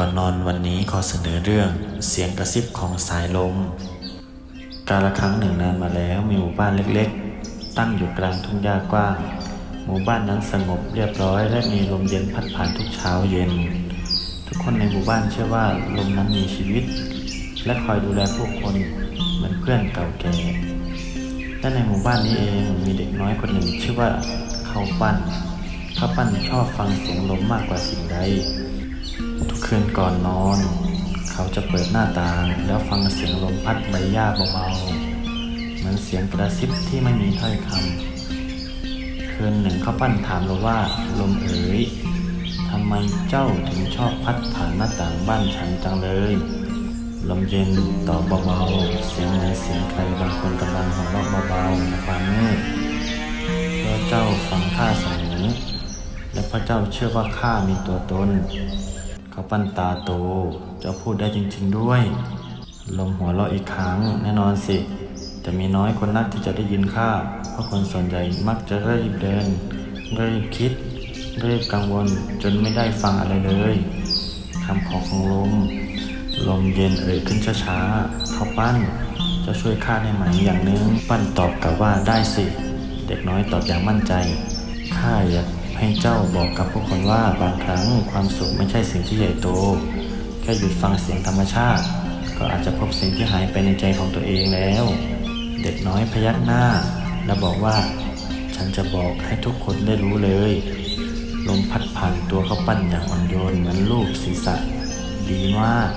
ก่อนนอนวันนี้ขอเสนอเรื่องเสียงกระซิบของสายลม กาลครั้งหนึ่งนานมาแล้วมีหมู่บ้านเล็กๆ ตั้งอยู่กลางทุ่งหญ้ากว้าง หมู่บ้านนั้นสงบเรียบร้อยและมีลมเย็นพัดผ่านทุกเช้าเย็น ทุกคนในหมู่บ้านเชื่อว่าลมนั้นมีชีวิต และคอยดูแลผู้คนเหมือนเพื่อนเก่าแก่และในหมู่บ้านนี้เองมีเด็กน้อยคนหนึ่งชื่อว่าเขาปั้นเขาปั้นชอบฟังเสียงลมมากกว่าสิ่งใด ทุกคืนก่อนนอน เขาจะเปิดหน้าต่างแล้วฟังเสียงลมพัดใบหญ้าเบาๆ เหมือนเสียงกระซิบที่ไม่มีถ้อยคำคืนหนึ่งเขาปั้นถามลมว่าลมเอ๋ยทำไมเจ้าถึงชอบพัดผ่านหน้าต่างบ้านฉันจังเลย ลมเย็นตอบเบาๆ เสียงเหมือนเสียงใครบางคนกำลังหัวเราะเบาๆในความมืดเพระเจ้าฟังข้าเสมอและพระเจ้าเชื่อว่าข้ามีตัวตน เขาปั้นตาโต เจ้าพูดได้จริง ๆด้วยลมหัวเราะอีกครั้งแน่นอนสิ จะมีน้อยคนนักที่จะได้ยินข้า เพราะคนส่วนใหญ่มักจะรีบเดินรีบคิดรีบกังวลจนไม่ได้ฟังอะไรเลยคำขอของลม ลมเย็นเอ่ยขึ้นช้าๆเขาปั้นจะช่วยข้าได้ไหมอย่างนึง ปั้นตอบกลับว่าได้สิ เด็กน้อยตอบอย่างมั่นใจข้าอยาก ให้เจ้าบอกกับผู้คนว่าบางครั้งความสุขไม่ใช่สิ่งที่ใหญ่โต แค่หยุดฟังเสียงธรรมชาติ ก็อาจจะพบสิ่งที่หายไปในใจของตัวเองแล้ว เด็กน้อยพยักหน้า และบอกว่า ฉันจะบอกให้ทุกคนได้รู้เลย ลมพัดผ่านตัวเขาปั้นอย่างอ่อนโยนเหมือนลูกศีรษะดีมาก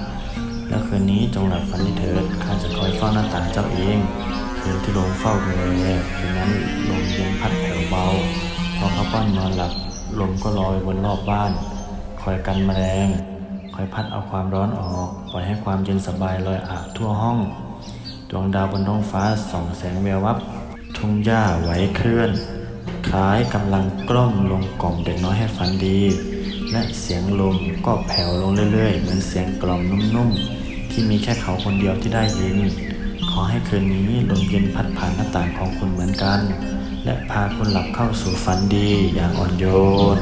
แล้วคืนนี้จงหลับฝันให้เถิดข้าจะคอยเฝ้าหน้าต่างเจ้าเองคืนที่ลมเฝ้าดูแลคืนนั้นลมเย็นพัดแผ่วเบา พอเขาป้อนนอนหลับลมก็ลอยวนรอบบ้าน คอยกันแมลง คอยพัดเอาความร้อนออก ปล่อยให้ความเย็นสบายลอยอาบทั่วห้อง ดวงดาวบนท้องฟ้าส่องแสงแวววับ ทุ่งหญ้าไหวเคลื่อน คล้ายกำลังกล้อมลงกล่อมเด็กน้อยให้ฝันดี และเสียงลมก็แผ่วลงเรื่อยๆ เหมือนเสียงกล่อมนุ่มๆ ที่มีแค่เขาคนเดียวที่ได้ยิน ขอให้คืนนี้ลมเย็นพัดผ่านหน้าต่างของคุณเหมือนกัน และพาคุณหลับเข้าสู่ฝันดีอย่างอ่อนโยน